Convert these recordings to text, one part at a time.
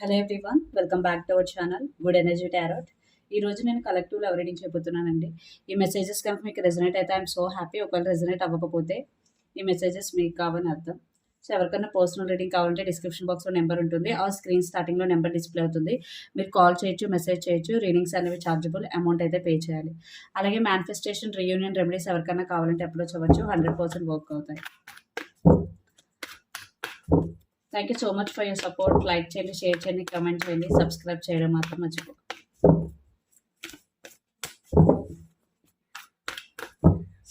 Hello everyone welcome back to our channel good energy tarot ఈ రోజు నేను collective love reading చేయబోతున్నానండి ఈ messages కనుక మీకు రెజనేట్ అయితే ఐఎమ్ సో హ్యాపీ ఒకవేళ రెజనేట్ అవ్వకపోతే ఈ మెసేజెస్ మీకు కావని అర్థం. సో ఎవరికైనా పర్సనల్ రీడింగ్ కావాలంటే డిస్క్రిప్షన్ బాక్స్లో నెంబర్ ఉంటుంది. ఆ స్క్రీన్ స్టార్టింగ్లో నెంబర్ డిస్ప్లే అవుతుంది. మీరు కాల్ చేయొచ్చు మెసేజ్ చేయొచ్చు. రీడింగ్స్ అనేవి ఛార్జబుల్ అమౌంట్ అయితే పే చేయాలి. అలాగే మేనిఫెస్టేషన్ రీయూనియన్ రెమెడీస్ ఎవరికైనా కావాలంటే అప్రోచ్ అవ్వచ్చు. హండ్రెడ్ పర్సెంట్ వర్క్ అవుతాయి. Thank you so much for your support like చేయండి షేర్ చేయండి కమెంట్ చేయండి సబ్స్క్రైబ్ చేయడం మాత్రం మర్చిపో.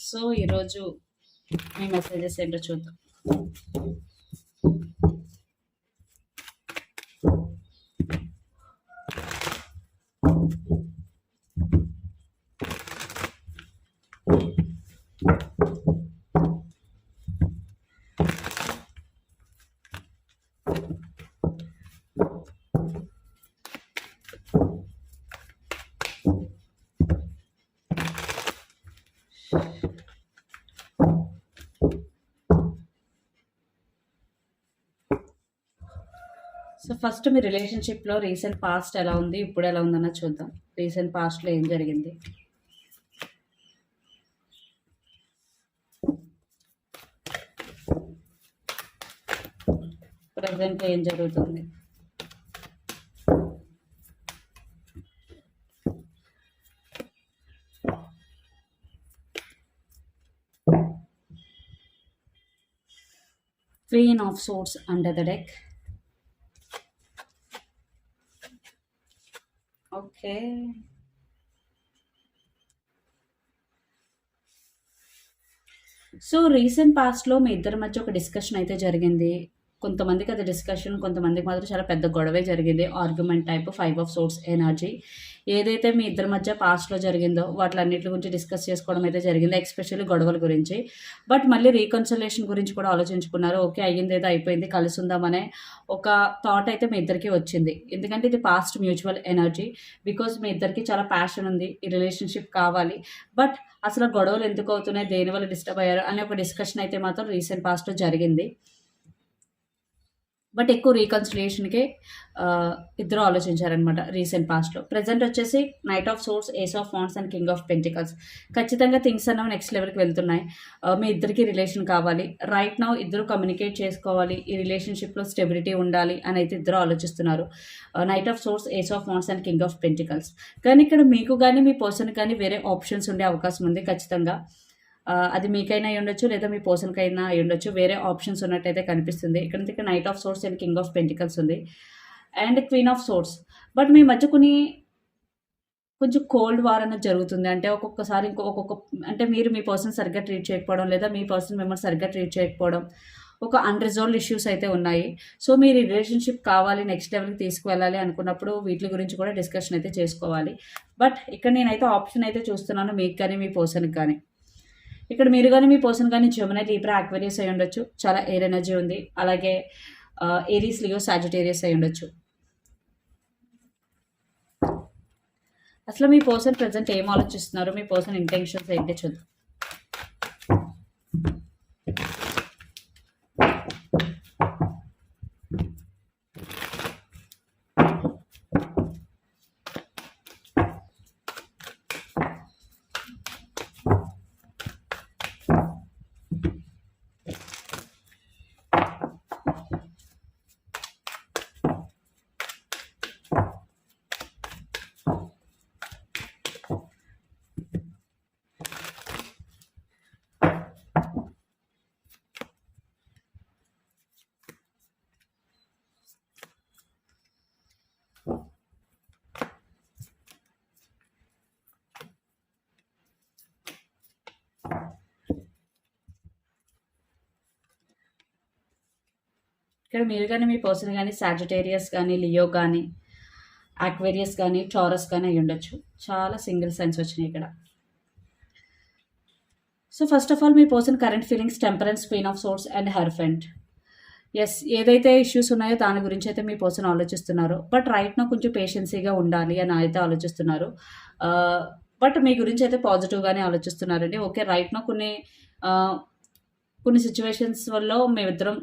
సో ఈరోజు మీ మెసేజెస్ ఏంటో చూద్దాం. సో ఫస్ట్ మీ రిలేషన్షిప్లో రీసెంట్ పాస్ట్ ఎలా ఉంది ఇప్పుడు ఎలా ఉందన్న చూద్దాం. రీసెంట్ పాస్ట్లో ఏం జరిగింది? ప్రజెంట్ ఏం జరుగుతుంది? Queen of Swords under the deck. Okay so recent పాస్ట్లో మీ ఇద్దరి మధ్య ఒక డిస్కషన్ అయితే జరిగింది. కొంతమందికి అది డిస్కషన్ కొంతమందికి మాత్రం చాలా పెద్ద గొడవే జరిగింది. Argument type five of swords energy ఏదైతే మీ ఇద్దరి మధ్య పాస్ట్లో జరిగిందో వాటిలన్నిటి గురించి డిస్కస్ చేసుకోవడం అయితే జరిగింది ఎక్స్పెషల్లీ గొడవల గురించి. బట్ మళ్ళీ రీకన్సలేషన్ గురించి కూడా ఆలోచించుకున్నారు. ఓకే అయ్యింది ఏదో అయిపోయింది కలిసి ఉందామనే ఒక థాట్ అయితే మీ ఇద్దరికి వచ్చింది. ఎందుకంటే ఇది పాస్ట్ మ్యూచువల్ ఎనర్జీ బికాజ్ మీ ఇద్దరికి చాలా ప్యాషన్ ఉంది ఈ రిలేషన్షిప్ కావాలి. బట్ అసలు గొడవలు ఎందుకు అవుతున్నాయి దేనివల్ల డిస్టర్బ్ అయ్యారు అనే ఒక డిస్కషన్ అయితే మాత్రం రీసెంట్ పాస్ట్లో జరిగింది. బట్ ఎక్కువ రీకన్సిలియేషన్కే ఇద్దరు ఆలోచించారనమాట రీసెంట్ పాస్ట్లో. ప్రజెంట్ వచ్చేసి knight of swords ace of fans and king of pentacles ఖచ్చితంగా థింగ్స్ అన్నవి నెక్స్ట్ లెవెల్కి వెళ్తున్నాయి. మీ ఇద్దరికి రిలేషన్ కావాలి. రైట్ నౌ ఇద్దరు కమ్యూనికేట్ చేసుకోవాలి. ఈ రిలేషన్షిప్లో స్టెబిలిటీ ఉండాలి అని అయితే ఇద్దరు ఆలోచిస్తున్నారు. Knight of swords ace of fans and king of pentacles కానీ ఇక్కడ మీకు కానీ మీ పర్సన్ కానీ వేరే ఆప్షన్స్ ఉండే అవకాశం ఉంది ఖచ్చితంగా. అది మీకైనా అయి ఉండొచ్చు లేదా మీ పర్సన్కైనా అయి ఉండొచ్చు. వేరే ఆప్షన్స్ ఉన్నట్టయితే కనిపిస్తుంది. ఇక్కడ ఇక్కడ knight of swords and king of pentacles ఉంది. And queen of swords but మీ మధ్య కొన్ని కొంచెం కోల్డ్ వార్ అనేది జరుగుతుంది. అంటే ఒక్కొక్కసారి ఇంకో ఒక్కొక్క అంటే మీరు మీ పర్సన్ సరిగ్గా ట్రీట్ చేయకపోవడం లేదా మీ పర్సన్ మిమ్మల్ని సరిగ్గా ట్రీట్ చేయకపోవడం ఒక అన్రిజాల్వ్డ్ ఇష్యూస్ అయితే ఉన్నాయి. సో మీరు రిలేషన్షిప్ కావాలి నెక్స్ట్ లెవెల్కి తీసుకువెళ్ళాలి అనుకున్నప్పుడు వీటి గురించి కూడా డిస్కషన్ అయితే చేసుకోవాలి. బట్ ఇక్కడ నేనైతే ఆప్షన్ అయితే చూస్తున్నాను మీకు కానీ మీ పర్సన్కి కానీ. ఇక్కడ మీరు కానీ మీ పర్సన్ కానీ జమునై లీబ్రా ఆక్వేరియస్ అయి ఉండొచ్చు. చాలా ఎయిర్ ఎనర్జీ ఉంది. అలాగే ఏరీస్ లియో సాజిటేరియస్ అయి ఉండొచ్చు. అసలు మీ పర్సన్ ప్రజెంట్ ఏం ఆలోచిస్తున్నారు? మీ పర్సన్ ఇంటెన్షన్స్ ఏంటి? చూద్దాం. ఇక్కడ మీరు కానీ మీ పర్సన్ కానీ సాజిటేరియస్ కానీ లియో కానీ ఆక్వేరియస్ కానీ చారస్ కానీ అయి ఉండొచ్చు. చాలా సింగిల్ సైన్స్ వచ్చినాయి ఇక్కడ. So first of all me person current feelings temperance queen of swords and hierophant yes ఏదైతే ఇష్యూస్ ఉన్నాయో దాని గురించి అయితే మీ పర్సన్ ఆలోచిస్తున్నారు. బట్ రైట్నో కొంచెం పేషెన్సీగా ఉండాలి అని అయితే ఆలోచిస్తున్నారు. Uh, బట్ మీ గురించి అయితే పాజిటివ్గానే ఆలోచిస్తున్నారండి. ఓకే రైట్నో కొన్ని uh, కొన్ని సిచ్యువేషన్స్ వల్ల మేమిద్దరం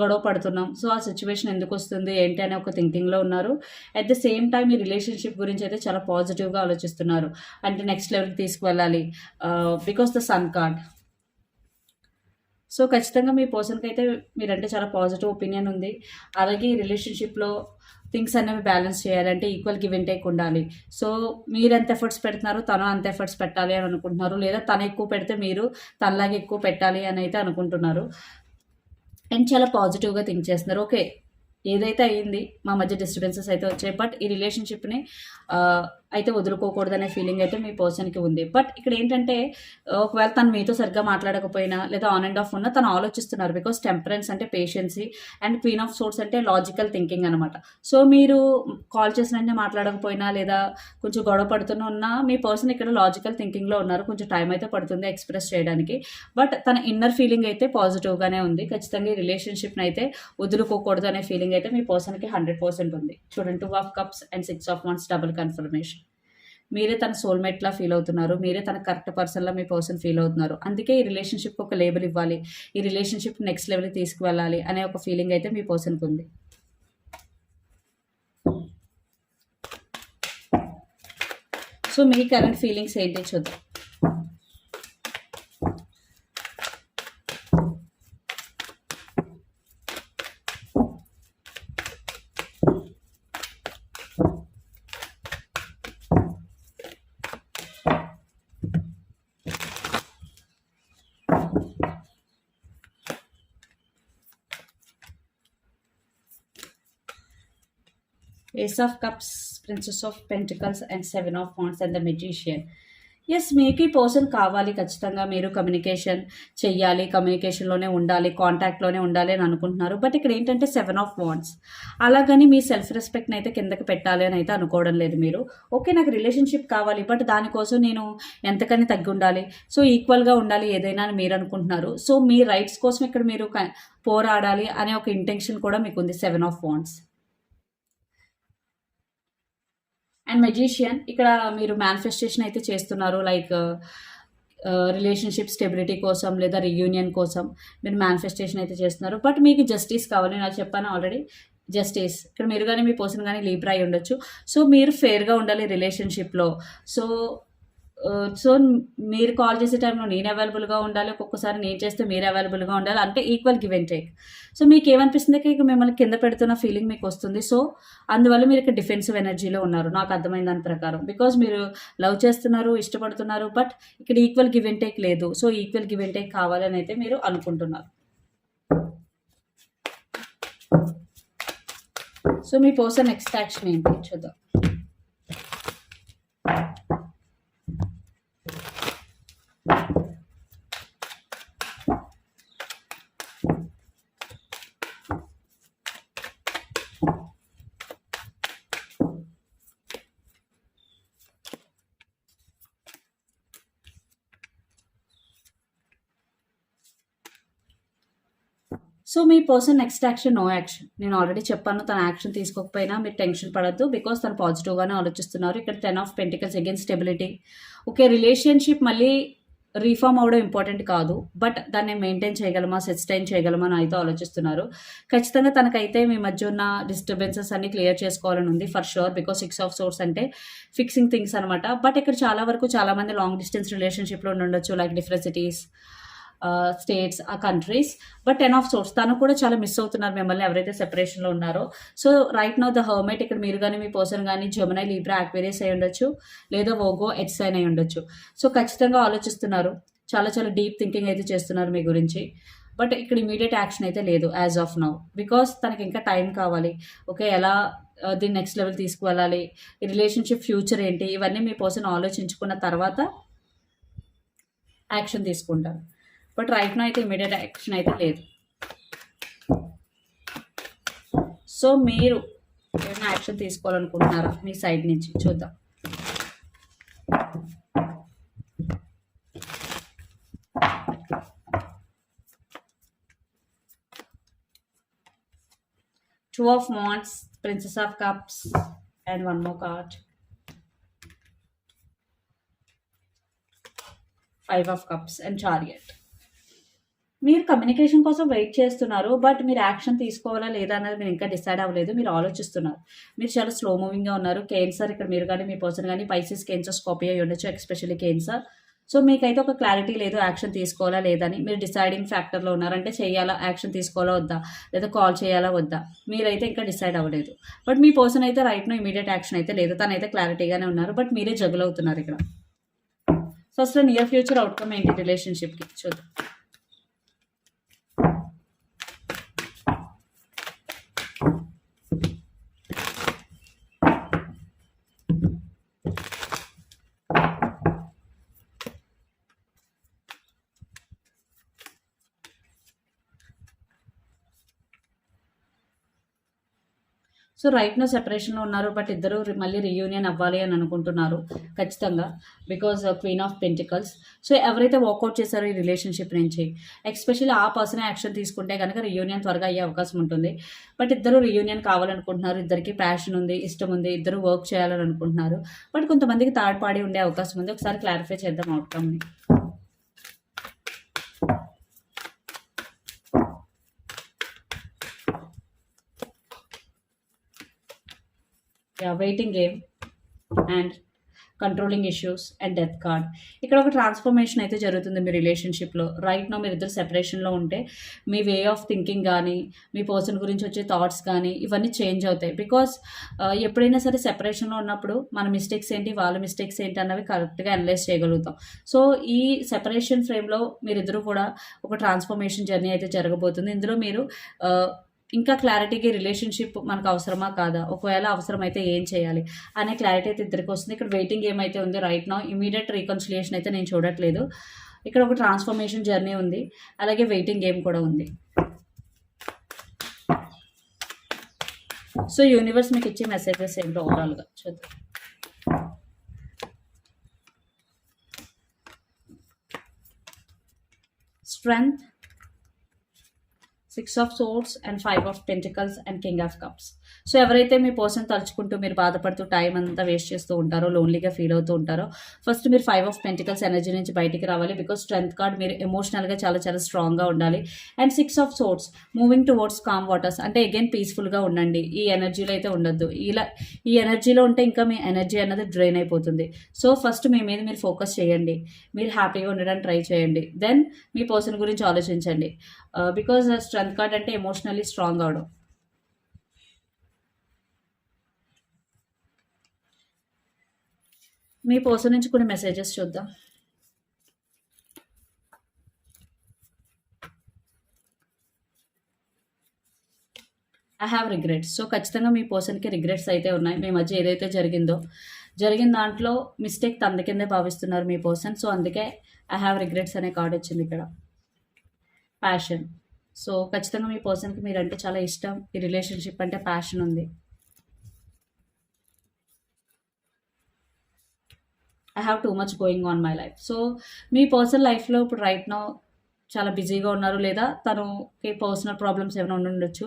గొడవ పడుతున్నాం. సో ఆ సిచ్యువేషన్ ఎందుకు వస్తుంది ఏంటి అనే ఒక థింకింగ్లో ఉన్నారు. అట్ ద సేమ్ టైం ఈ రిలేషన్షిప్ గురించి అయితే చాలా పాజిటివ్గా ఆలోచిస్తున్నారు. అంటే నెక్స్ట్ లెవెల్కి తీసుకువెళ్ళాలి. Because the sun card. So ఖచ్చితంగా మీ పర్సన్కి అయితే మీరంటే చాలా పాజిటివ్ ఒపీనియన్ ఉంది. అలాగే ఈ రిలేషన్షిప్లో థింగ్స్ అనేవి బ్యాలెన్స్ చేయాలంటే ఈక్వల్ గివ్ అండ్ టేక్ ఉండాలి. సో మీరు ఎంత ఎఫర్ట్స్ పెడుతున్నారు తను అంత ఎఫర్ట్స్ పెట్టాలి అని అనుకుంటున్నారు. లేదా తను ఎక్కువ పెడితే మీరు తనలాగే ఎక్కువ పెట్టాలి అని అయితే అనుకుంటున్నారు. అండ్ చాలా పాజిటివ్గా థింక్ చేస్తున్నారు. ఓకే ఏదైతే అయ్యింది మా మధ్య డిస్టర్బెన్సెస్ అయితే వచ్చాయి బట్ ఈ రిలేషన్షిప్ని అయితే వదులుకోకూడదనే ఫీలింగ్ అయితే మీ పర్సన్కి ఉంది. బట్ ఇక్కడ ఏంటంటే ఒకవేళ తను మీతో సరిగ్గా మాట్లాడకపోయినా లేదా ఆన్ అండ్ ఆఫ్ ఉన్నా తను ఆలోచిస్తున్నారు బికాస్ టెంపరెన్స్ అంటే patience and queen of swords అంటే లాజికల్ థింకింగ్ అనమాట సో మీరు కాల్ చేసిన వెంటనే మాట్లాడకపోయినా లేదా కొంచెం గొడవ పడుతున్న ఉన్నా మీ పర్సన్ ఇక్కడ లాజికల్ థింకింగ్లో ఉన్నారు. కొంచెం టైం అయితే పడుతుంది ఎక్స్ప్రెస్ చేయడానికి. బట్ తన ఇన్నర్ ఫీలింగ్ అయితే పాజిటివ్గానే ఉంది. ఖచ్చితంగా ఈ రిలేషన్షిప్ని అయితే వదులుకోకూడదు అనే ఫీలింగ్ అయితే మీ పర్సన్కి హండ్రెడ్ పర్సెంట్ ఉంది. చూడండి two of cups and six of wands double confirmation మీరే తన సోల్మేట్లా ఫీల్ అవుతున్నారు. మీరే తన కరెక్ట్ పర్సన్లా మీ పర్సన్ ఫీల్ అవుతున్నారు. అందుకే ఈ రిలేషన్షిప్ ఒక లేబుల్ ఇవ్వాలి. ఈ రిలేషన్షిప్ నెక్స్ట్ లెవెల్కి తీసుకువెళ్ళాలి అనే ఒక ఫీలింగ్ అయితే మీ పర్సన్కి ఉంది. సో మీ కరెంట్ ఫీలింగ్స్ ఏంటి చూద్దాం. Ace of Cups, Princess of Pentacles, and Seven of Wands, and the Magician. Yes మీకు ఈ పర్సన్ కావాలి ఖచ్చితంగా. మీరు కమ్యూనికేషన్ చెయ్యాలి కమ్యూనికేషన్లోనే ఉండాలి కాంటాక్ట్లోనే ఉండాలి అని అనుకుంటున్నారు. బట్ ఇక్కడ ఏంటంటే సెవెన్ ఆఫ్ వాండ్స్ అలాగని మీ సెల్ఫ్ రెస్పెక్ట్ని అయితే కిందకి పెట్టాలి అని అయితే అనుకోవడం లేదు మీరు. ఓకే నాకు రిలేషన్షిప్ కావాలి బట్ దానికోసం నేను ఎంతకని తగ్గి ఉండాలి? సో ఈక్వల్గా ఉండాలి ఏదైనా అని మీరు అనుకుంటున్నారు. సో మీ రైట్స్ కోసం ఇక్కడ మీరు పోరాడాలి అనే ఒక ఇంటెన్షన్ కూడా మీకు ఉంది seven of wands and magician ఇక్కడ మీరు మేనిఫెస్టేషన్ అయితే చేస్తున్నారు లైక్ రిలేషన్షిప్ స్టెబిలిటీ కోసం లేదా రియూనియన్ కోసం మీరు మేనిఫెస్టేషన్ అయితే చేస్తున్నారు. బట్ మీకు జస్టిస్ కావాలి నేను చెప్పాను ఆల్రెడీ జస్టిస్ ఇక్కడ మీరు కానీ మీ పర్సన్ కానీ లీబ్రా అయి ఉండొచ్చు. సో మీరు ఫేర్గా ఉండాలి రిలేషన్షిప్లో సో సో మీరు కాల్ చేసే టైంలో నేను అవైలబుల్గా ఉండాలి ఒక్కొక్కసారి నేను చేస్తే మీరు అవైలబుల్గా ఉండాలి అంటే equal give and take so మీకు ఏమనిపిస్తుంది ఇక మిమ్మల్ని కింద పెడుతున్న ఫీలింగ్ మీకు వస్తుంది? సో అందువల్ల మీరు ఇక్కడ డిఫెన్సివ్ ఎనర్జీలో ఉన్నారు నాకు అర్థమైన దాని ప్రకారం. బికాజ్ మీరు లవ్ చేస్తున్నారు ఇష్టపడుతున్నారు బట్ ఇక్కడ ఈక్వల్ గివ్ అండ్ టేక్ లేదు. So equal give and take కావాలని అయితే మీరు అనుకుంటున్నారు. సో మీ పర్సన్ నెక్స్ట్ యాక్షన్ ఏంటి? చూద్దాం. సో మీ person next action no action నేను ఆల్రెడీ చెప్పాను తన యాక్షన్ తీసుకోకపోయినా మీరు టెన్షన్ పడద్దు బికాస్ తను పాజిటివ్గానే ఆలోచిస్తున్నారు. ఇక్కడ ten of pentacles again stability okay relationship మళ్ళీ రీఫార్మ్ అవడం ఇంపార్టెంట్ కాదు బట్ దాన్ని మెయింటైన్ చేయగలమా సస్టైన్ చేయగలమా అని అయితే ఆలోచిస్తున్నారు. ఖచ్చితంగా తనకైతే మీ మధ్య ఉన్న డిస్టర్బెన్సెస్ అన్ని క్లియర్ చేసుకోవాలని ఉంది for sure because six of swords అంటే ఫిక్సింగ్ థింగ్స్ అనమాట బట్ ఇక్కడ చాలా వరకు చాలామంది లాంగ్ డిస్టెన్స్ రిలేషన్షిప్లో ఉండొచ్చు లైక్ డిఫరెన్సిటీస్ స్టేట్స్ ఆ countries but ten of swords తను కూడా చాలా మిస్ అవుతున్నారు మిమ్మల్ని ఎవరైతే సెపరేషన్లో ఉన్నారో. So right now the hermit ఇక్కడ మీరు కానీ మీ పర్సన్ కానీ జమునై లీబ్రా యాక్వేరియస్ అయి ఉండొచ్చు. లేదా ఓగో ఎట్సైన్ అయి ఉండొచ్చు. సో ఖచ్చితంగా ఆలోచిస్తున్నారు. చాలా చాలా డీప్ థింకింగ్ అయితే చేస్తున్నారు మీ గురించి. బట్ ఇక్కడ ఇమీడియట్ యాక్షన్ అయితే లేదు యాజ్ ఆఫ్ నౌ బికాస్ తనకి ఇంకా టైం కావాలి. ఓకే ఎలా దీన్ని నెక్స్ట్ లెవెల్ తీసుకువెళ్ళాలి? రిలేషన్షిప్ ఫ్యూచర్ ఏంటి? ఇవన్నీ మీ పర్సన్ ఆలోచించుకున్న తర్వాత యాక్షన్ తీసుకుంటారు. బట్ రైట్ నో అయితే ఇమీడియట్ యాక్షన్ అయితే లేదు. సో మీరు ఏమైనా యాక్షన్ తీసుకోవాలనుకుంటున్నారా మీ సైడ్ నుంచి? చూద్దాం. Two of wands princess of cups and one more card five of cups and chariot మీరు కమ్యూనికేషన్ కోసం వెయిట్ చేస్తున్నారు బట్ మీరు యాక్షన్ తీసుకోవాలా లేదా అనేది మీరు ఇంకా డిసైడ్ అవ్వలేదు మీరు ఆలోచిస్తున్నారు. మీరు చాలా స్లో మూవింగ్గా ఉన్నారు. కేన్సర్ ఇక్కడ మీరు కానీ మీ పర్సన్ కానీ పైసెస్ కేన్సర్ స్కోపీ అయ్యి ఉండొచ్చు ఎక్స్పెషల్లీ కేన్సర్ సో మీకైతే ఒక క్లారిటీ లేదు యాక్షన్ తీసుకోవాలా లేదని మీరు డిసైడింగ్ ఫ్యాక్టర్లో ఉన్నారంటే చేయాలా యాక్షన్ తీసుకోవాలా వద్దా? లేదా కాల్ చేయాలా వద్దా? మీరైతే ఇంకా డిసైడ్ అవ్వలేదు. బట్ మీ పర్సన్ అయితే రైట్నో ఇమీడియట్ యాక్షన్ అయితే లేదు. తనైతే క్లారిటీగానే ఉన్నారు బట్ మీరే జగుల్ అవుతున్నారు ఇక్కడ. సో అసలు నియర్ ఫ్యూచర్ అవుట్కమ్ ఏంటి రిలేషన్షిప్కి చూద్దాం. సో రైట్ నో సెపరేషన్లో ఉన్నారు బట్ ఇద్దరు మళ్ళీ రియూనియన్ అవ్వాలి అని అనుకుంటున్నారు ఖచ్చితంగా because queen of pentacles. So ఎవరైతే వాకౌట్ చేశారో ఈ రిలేషన్షిప్ నుంచి ఎస్పెషల్లీ ఆ పర్సన్ యాక్షన్ తీసుకుంటే కనుక రియూనియన్ త్వరగా అయ్యే అవకాశం ఉంటుంది. బట్ ఇద్దరు రియూనియన్ కావాలనుకుంటున్నారు ఇద్దరికి ప్యాషన్ ఉంది ఇష్టం ఉంది ఇద్దరు వర్క్ చేయాలని అనుకుంటున్నారు. బట్ కొంతమందికి థర్డ్ పార్టీ ఉండే అవకాశం ఉంది. ఒకసారి క్లారిఫై చేద్దాం అవుట్కమ్ని waiting game and controlling issues and death card ఇక్కడ ఒక ట్రాన్స్ఫర్మేషన్ అయితే జరుగుతుంది మీ రిలేషన్షిప్లో రైట్ నో మీరు ఇద్దరు సెపరేషన్లో ఉంటే మీ వే ఆఫ్ థింకింగ్ కానీ మీ పర్సన్ గురించి వచ్చే థాట్స్ కానీ ఇవన్నీ చేంజ్ అవుతాయి. బికాస్ uh, ఎప్పుడైనా సరే సెపరేషన్లో ఉన్నప్పుడు మన మిస్టేక్స్ ఏంటి వాళ్ళ మిస్టేక్స్ ఏంటి అన్నవి కరెక్ట్గా అనలైజ్ చేయగలుగుతాం. సో ఈ సెపరేషన్ ఫ్రేమ్లో మీరిద్దరూ కూడా ఒక ట్రాన్స్ఫర్మేషన్ జర్నీ అయితే జరగబోతుంది. ఇందులో మీరు uh, ఇంకా క్లారిటీకి రిలేషన్షిప్ మనకు అవసరమా కాదా? ఒకవేళ అవసరమైతే ఏం చేయాలి? అనే క్లారిటీ అయితే ఇద్దరికి వస్తుంది. ఇక్కడ వెయిటింగ్ ఏమైతే ఉంది రైట్ నో ఇమీడియట్ రీకన్సిలియేషన్ అయితే నేను చూడట్లేదు. ఇక్కడ ఒక ట్రాన్స్ఫర్మేషన్ జర్నీ ఉంది. అలాగే వెయిటింగ్ గేమ్ కూడా ఉంది. సో యూనివర్స్ మీకు ఇచ్చే మెసేజెస్ ఏంటో ఓవరాల్గా చూద్దాం. Strength Six of Swords and Five of Pentacles and King of Cups. So ఎవరైతే మీ పర్సన్ తలుచుకుంటూ మీరు బాధపడుతూ టైం అంతా వేస్ట్ చేస్తూ ఉంటారో లోన్లీగా ఫీల్ అవుతూ ఉంటారో ఫస్ట్ మీరు ఫైవ్ ఆఫ్ పెంటికల్స్ ఎనర్జీ నుంచి బయటికి రావాలి బికాస్ స్ట్రెంత్ కార్డ్ మీరు ఎమోషనల్గా చాలా చాలా స్ట్రాంగ్గా ఉండాలి. And six of swords moving towards calm waters అంటే అగైన్ పీస్ఫుల్గా ఉండండి. ఈ ఎనర్జీలో అయితే ఉండొద్దు. ఇలా ఈ ఎనర్జీలో ఉంటే ఇంకా మీ ఎనర్జీ అన్నది డ్రైన్ అయిపోతుంది. సో ఫస్ట్ మీ మీద మీరు ఫోకస్ చేయండి. మీరు హ్యాపీగా ఉండడానికి ట్రై చేయండి. దెన్ మీ పర్సన్ గురించి ఆలోచించండి. బికాజ్ స్ట్రెంత్ కార్డ్ అంటే ఎమోషనల్లీ స్ట్రాంగ్ అవడం. మీ పర్సన్ నుంచి కొన్ని మెసేజెస్ చూద్దాం. ఐ హ్యావ్ రిగ్రెట్స్ సో ఖచ్చితంగా మీ పర్సన్కి రిగ్రెట్స్ అయితే ఉన్నాయి. మీ మధ్య ఏదైతే జరిగిందో జరిగిన దాంట్లో మిస్టేక్ తన కిందే భావిస్తున్నారు మీ పర్సన్ సో అందుకే ఐ హ్యావ్ రిగ్రెట్స్ అనే కార్డ్ వచ్చింది ఇక్కడ. ప్యాషన్ సో ఖచ్చితంగా మీ పర్సన్కి మీరంటే చాలా ఇష్టం. ఈ రిలేషన్షిప్ అంటే ప్యాషన్ ఉంది. I have too much going on my life so me personal లైఫ్లో ఇప్పుడు రైట్ నో చాలా బిజీగా ఉన్నారు లేదా తనకి పర్సనల్ ప్రాబ్లమ్స్ ఏమైనా ఉండి ఉండొచ్చు.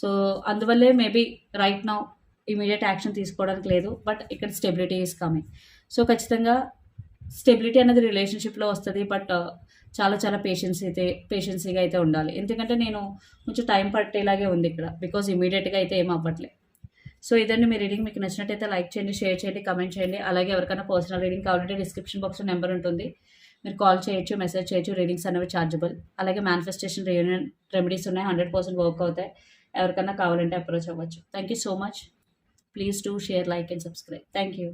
సో అందువల్లే maybe right now immediate action తీసుకోవడానికి లేదు బట్ ఇక్కడ స్టెబిలిటీ ఈస్ కమింగ్ సో ఖచ్చితంగా స్టెబిలిటీ అనేది రిలేషన్షిప్లో వస్తుంది బట్ చాలా చాలా పేషెన్స్ అయితే పేషెన్సీగా అయితే ఉండాలి. ఎందుకంటే నేను కొంచెం టైం పట్టేలాగే ఉంది ఇక్కడ బికాజ్ ఇమీడియట్గా అయితే ఏం అవ్వట్లేదు సో ఇదండి మీ రీడింగ్. మీకు నచ్చినట్టయితే లైక్ చేయండి షేర్ చేయండి కమెంట్ చేయండి. అలాగే ఎవరికైనా పర్సనల్ రీడింగ్ కావాలంటే డిస్క్రిప్షన్ బాక్స్లో నెంబర్ ఉంటుంది. మీరు కాల్ చేయొచ్చు మెసేజ్ చేయొచ్చు. రీడింగ్స్ అనేవి ఛార్జబుల్. అలాగే మేనిఫెస్టేషన్ రీయూనియన్ రెమెడీస్ ఉన్నాయి. హండ్రెడ్ పర్సెంట్ వర్క్ అవుతాయి. ఎవరికైనా కావాలంటే అప్రోచ్ అవ్వచ్చు. Thank you so much please do share like and subscribe thank you